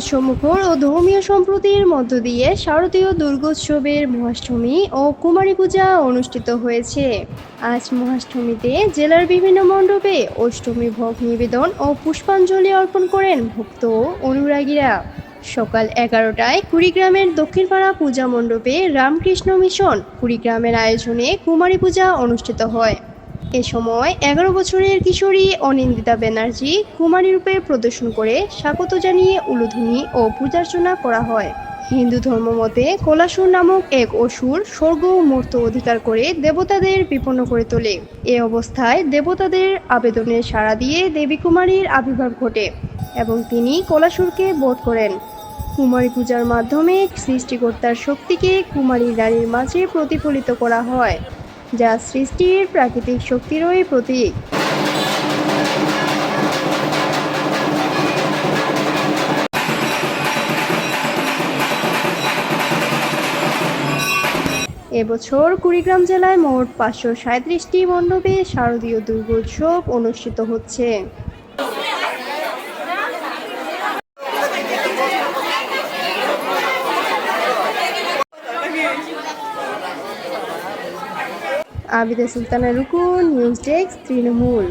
উৎসবমুখর ও ধর্মীয় সম্প্রতির মধ্য দিয়ে শারদীয় দুর্গোৎসবের মহাষ্টমী ও কুমারী পূজা অনুষ্ঠিত হয়েছে। আজ মহাষ্টমীতে জেলার বিভিন্ন মণ্ডপে অষ্টমী ভোগ নিবেদন ও পুষ্পাঞ্জলি অর্পণ করেন ভক্ত অনুরাগীরা। সকাল এগারোটায় কুড়িগ্রামের দক্ষিণপাড়া পূজা মণ্ডপে রামকৃষ্ণ মিশন কুড়িগ্রামের আয়োজনে কুমারী পূজা অনুষ্ঠিত হয়। এ সময় এগারো বছরের কিশোরী অনিন্দিতা ব্যানার্জি কুমারী রূপে প্রদর্শন করে স্বাগত জানিয়ে উলুধ্বনি ও পূজার্চনা করা হয়। হিন্দু ধর্ম মতে কলাসুর নামক এক অসুর স্বর্গ মূর্ত অধিকার করে দেবতাদের বিপন্ন করে তোলে। এ অবস্থায় দেবতাদের আবেদনের সাড়া দিয়ে দেবী কুমারীর আবির্ভাব ঘটে এবং তিনি কলাসুরকে বধ করেন। কুমারী পূজার মাধ্যমে সৃষ্টিকর্তার শক্তিকে কুমারী রানীর মাঝে প্রতিফলিত করা হয়। যা সৃষ্টির প্রাকৃতিক শক্তিরই প্রতীক। এবছর কুড়িগ্রাম জেলায় মোট পাঁচশো সাঁত্রিশটি মণ্ডপে শারদীয় দুর্গোৎসব অনুষ্ঠিত হচ্ছে। Abida Sultana Rukun news desk Trinamool